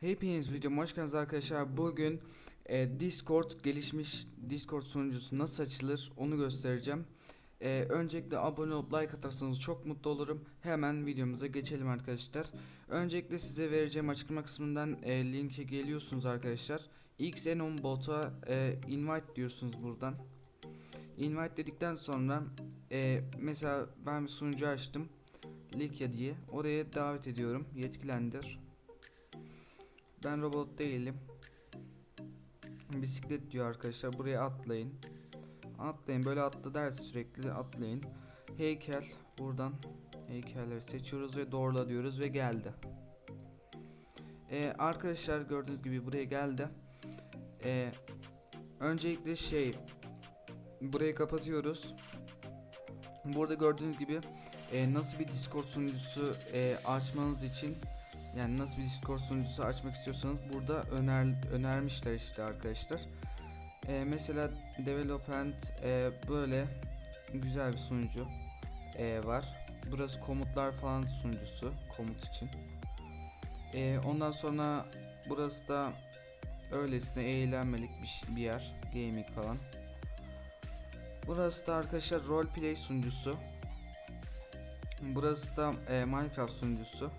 Hepiniz videoma hoş geldiniz arkadaşlar. Bugün e, Discord gelişmiş Discord sunucusu nasıl açılır onu göstereceğim. E, öncelikle abone olup like atarsanız çok mutlu olurum. Hemen videomuza geçelim arkadaşlar. Öncelikle size vereceğim açıklama kısmından e, linke geliyorsunuz arkadaşlar. Xenon bot'a e, invite diyorsunuz buradan. Invite dedikten sonra e, mesela ben bir sunucu açtım. Likya diye. Oraya davet ediyorum. Yetkilendir. Ben robot değilim. Bisiklet diyor arkadaşlar. Buraya atlayın. Atlayın. Böyle atla derse sürekli atlayın. Heykel. Buradan heykelleri seçiyoruz ve doğrula diyoruz ve geldi. Ee, arkadaşlar gördüğünüz gibi buraya geldi. Ee, öncelikle şey burayı kapatıyoruz. Burada gördüğünüz gibi e, nasıl bir Discord sunucusu e, açmanız için yani nasıl bir Discord sunucusu açmak istiyorsanız burada öner önermişler işte arkadaşlar. E, mesela Development e, böyle güzel bir sunucu e, var. Burası komutlar falan sunucusu komut için. E, ondan sonra burası da öylesine eğlenmelik bir, bir yer. Gaming falan. Burası da arkadaşlar roleplay sunucusu. Burası da e, Minecraft sunucusu.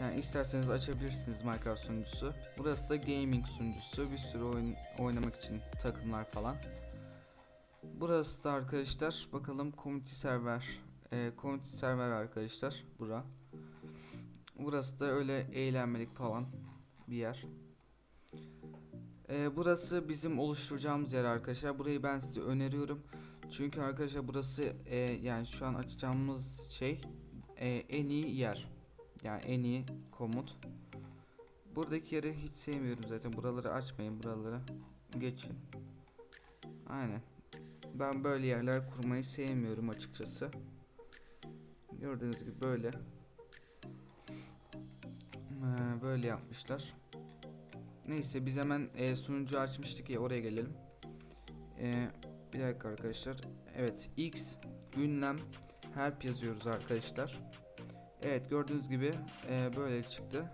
Yani isterseniz açabilirsiniz Minecraft sunucusu. Burası da gaming sunucusu. Bir sürü oyun oynamak için takımlar falan. Burası da arkadaşlar bakalım community server. E, community server arkadaşlar bura. Burası da öyle eğlenmelik falan bir yer. E, burası bizim oluşturacağımız yer arkadaşlar. Burayı ben size öneriyorum. Çünkü arkadaşlar burası e, yani şu an açacağımız şey e, en iyi yer. Yani en iyi komut. Buradaki yeri hiç sevmiyorum zaten. Buraları açmayın. Buraları geçin. Aynen. Ben böyle yerler kurmayı sevmiyorum açıkçası. Gördüğünüz gibi böyle. Ee, böyle yapmışlar. Neyse biz hemen e, sunucu açmıştık ya oraya gelelim. E, bir dakika arkadaşlar. Evet X ünlem help yazıyoruz arkadaşlar. Evet gördüğünüz gibi e, böyle çıktı.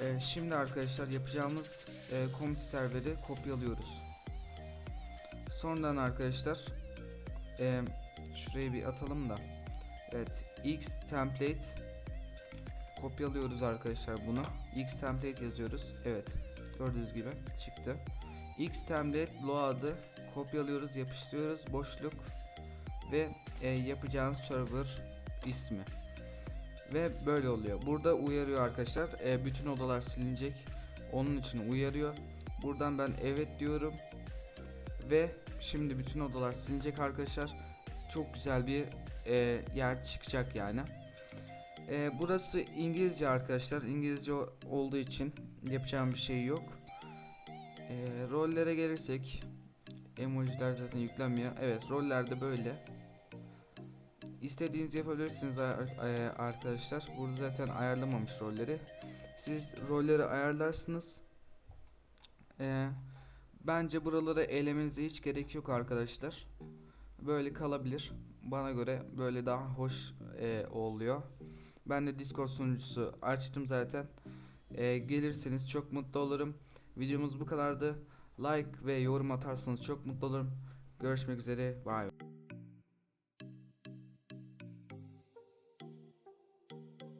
E, şimdi arkadaşlar yapacağımız e, komut serveri kopyalıyoruz. Sonradan arkadaşlar e, şuraya bir atalım da. Evet X template kopyalıyoruz arkadaşlar bunu. X template yazıyoruz. Evet gördüğünüz gibi çıktı. X template load'ı kopyalıyoruz, yapıştırıyoruz. Boşluk ve e, yapacağınız server ismi. Ve böyle oluyor. Burada uyarıyor arkadaşlar. E, bütün odalar silinecek. Onun için uyarıyor. Buradan ben evet diyorum. Ve şimdi bütün odalar silinecek arkadaşlar. Çok güzel bir e, yer çıkacak yani. E, burası İngilizce arkadaşlar. İngilizce olduğu için yapacağım bir şey yok. E, rollere gelirsek emojiler zaten yüklenmiyor. Evet rollerde böyle. İstediğiniz yapabilirsiniz e, arkadaşlar. Burada zaten ayarlamamış rolleri. Siz rolleri ayarlarsınız. E, bence buraları elemenize hiç gerek yok arkadaşlar. Böyle kalabilir. Bana göre böyle daha hoş e, oluyor. Ben de Discord sunucusu açtım zaten. E, gelirseniz çok mutlu olurum. Videomuz bu kadardı. Like ve yorum atarsanız çok mutlu olurum. Görüşmek üzere. Bye.